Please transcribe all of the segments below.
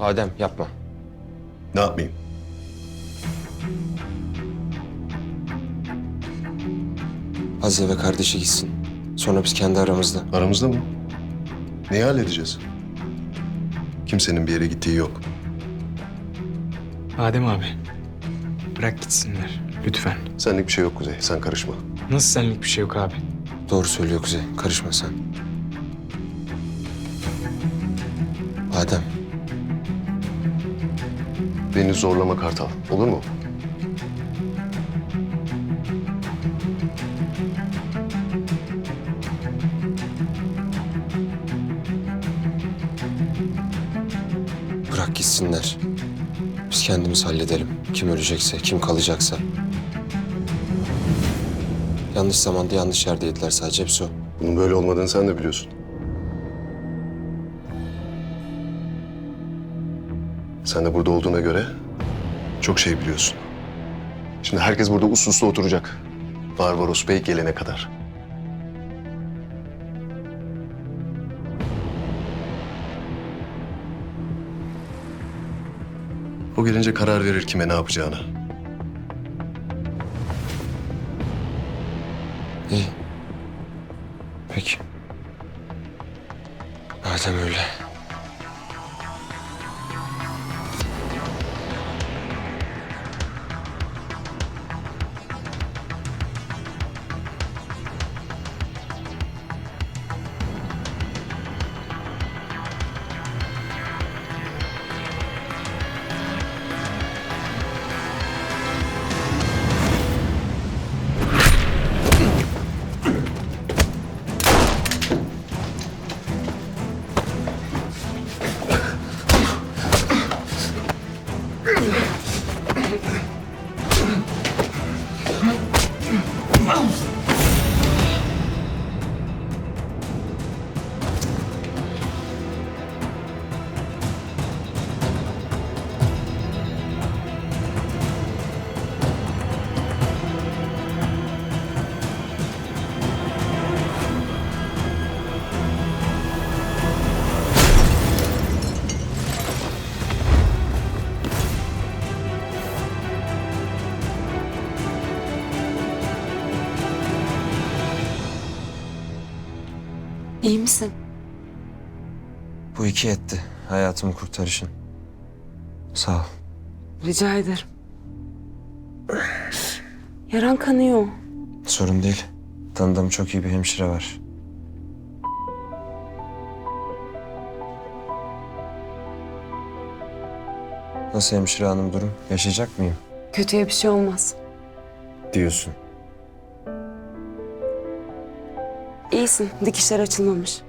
Adem yapma. Ne yapmayayım? Azize ve kardeşi gitsin. Sonra biz kendi aramızda. Aramızda mı? Neyi halledeceğiz? Kimsenin bir yere gittiği yok. Adem abi. Bırak gitsinler. Lütfen. Senlik bir şey yok Kuzey. Sen karışma. Nasıl senlik bir şey yok abi? Doğru söylüyor Kuzey. Karışma sen. Adem. Beni zorlama Kartal. Olur mu? Bırak gitsinler. Biz kendimiz halledelim. Kim ölecekse, kim kalacaksa. Yanlış zamanda yanlış yerdeydiler sadece hepsi o. Bunun böyle olmadığını sen de biliyorsun. Sen de burada olduğuna göre çok şey biliyorsun. Şimdi herkes burada uslu oturacak. Barbaros Bey gelene kadar. O gelince karar verir kime ne yapacağına. İyi. Peki. Madem öyle. Ugh! İyi misin? Bu iki etti. Hayatımı kurtarışın. Sağ ol. Rica ederim. Yaran kanıyor. Sorun değil. Tanıdığım çok iyi bir hemşire var. Nasıl hemşire hanım durum? Yaşayacak mıyım? Kötüye bir şey olmaz. Diyorsun. İyisin. Dikişler açılmamış.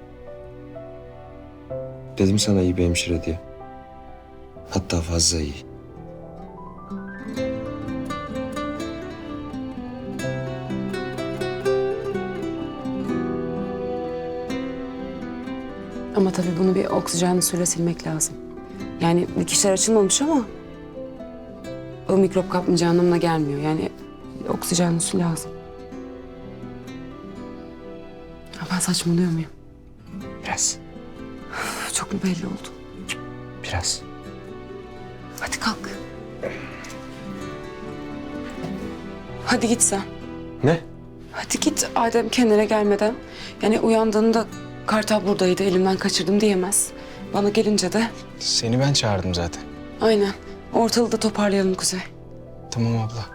Dedim sana iyi bir hemşire diye. Hatta fazla iyi. Ama tabii bunu bir oksijenli suyla silmek lazım. Yani dikişler açılmamış ama... ...o mikrop kapmayacağı anlamına gelmiyor. Yani oksijenli su lazım. Ya ben saçmalıyor muyum? Biraz. Çok mu belli oldu? Biraz. Hadi kalk. Hadi git sen. Ne? Hadi git Adem kendine gelmeden. Yani uyandığında Kartal buradaydı elimden kaçırdım diyemez. Bana gelince de Seni ben çağırdım zaten. aynen ortalığı da toparlayalım Kuzey. Tamam abla.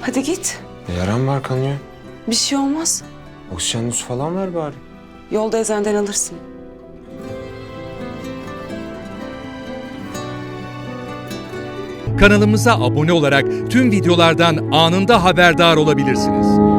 Hadi git. Yaram var kanıyor. Bir şey olmaz. Oksijenli su falan ver bari. Yolda ezenden alırsın. Kanalımıza abone olarak tüm videolardan anında haberdar olabilirsiniz.